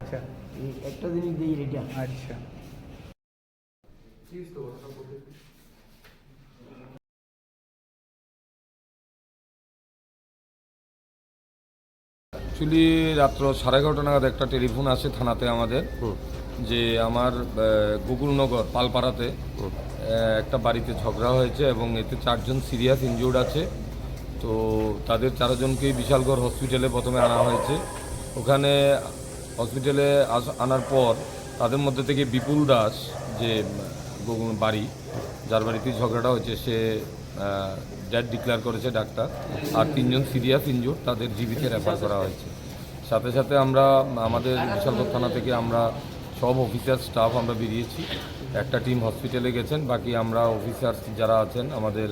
আচ্ছা একটা জিনিস দিই এটা আচ্ছা। অ্যাকচুয়ালি রাত্র সাড়ে এগারোটা নাগাদ একটা টেলিফোন আসে থানাতে আমাদের যে আমার আহ, গোকুলনগর পালপাড়াতে একটা বাড়িতে ঝগড়া হয়েছে এবং এতে চারজন সিরিয়াস ইনজুর্ড আছে। তো তাদের চারজনকেই বিশালগড় হসপিটালে প্রথমে আনা হয়েছে। ওখানে হসপিটালে আনার পর তাদের মধ্যে থেকে বিপুল দাস যে বাড়ি, যার বাড়িতে ঝগড়াটা হয়েছে, সে ডেড ডিক্লেয়ার করেছে ডাক্তার। আর তিনজন সিরিয়াস ইনজুর তাদের জীবিতে রেফার করা হয়েছে। সাথে সাথে আমরা, আমাদের বিশালগড় থানা থেকে আমরা সব অফিসার স্টাফ আমরা বেরিয়েছি। একটা টিম হসপিটালে গেছেন। বাকি আমরা অফিসার যারা আছেন, আমাদের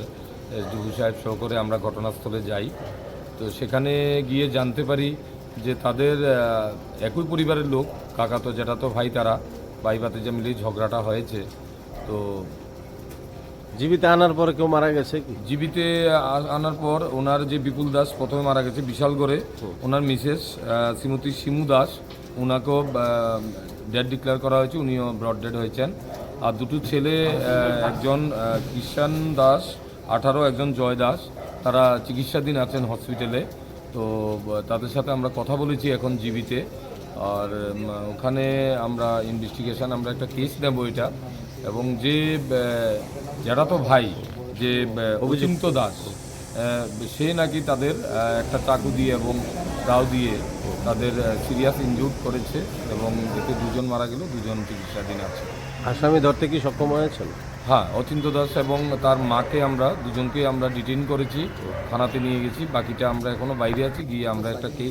ডিবু সাহেব সহ করে আমরা ঘটনাস্থলে যাই। তো সেখানে গিয়ে জানতে পারি যে তাদের একই পরিবারের লোক কাকা তো যেটা তো ভাই তারা ভাই ভাতিজা মিলেই ঝগড়াটা হয়েছে। তো জীবিত আনার পর কেউ মারা গেছে কি? জীবিতে আনার পর ওনার যে বিপুল দাস প্রথমে মারা গেছে বিশালগড়ে ওনার মিসেস শ্রীমতী শিমু দাস ওনাকেও ডেড ডিক্লেয়ার করা হয়েছে উনিও ব্রড ডেড হয়েছেন। আর দুটো ছেলে একজন কৃষাণ দাস আঠারো একজন জয় দাস, তারা চিকিৎসাধীন আছেন হসপিটালে তো, তাদের সাথে আমরা কথা বলেছি এখন জীবিতে। আর ওখানে আমরা ইনভেস্টিগেশন আমরা একটা কেস নেব এটা। এবং যে যারা তো ভাই, যে অভিযুক্ত দাস সে নাকি তাদের একটা চাকু দিয়ে এবং দাও দিয়ে তাদের সিরিয়াস ইনজুর করেছে এবং এতে দুজন মারা গেল, দুজন চিকিৎসাধীন আছে। আসামি ধরতে কি সক্ষম হয়েছেন? হ্যাঁ অচিন্ত দাস এবং তার মাকে আমরা দুজনকে আমরা ডিটেন করেছি, থানাতে নিয়ে গেছি, বাকিটা আমরা এখনও বাইরে আছি, গিয়ে আমরা একটা কেস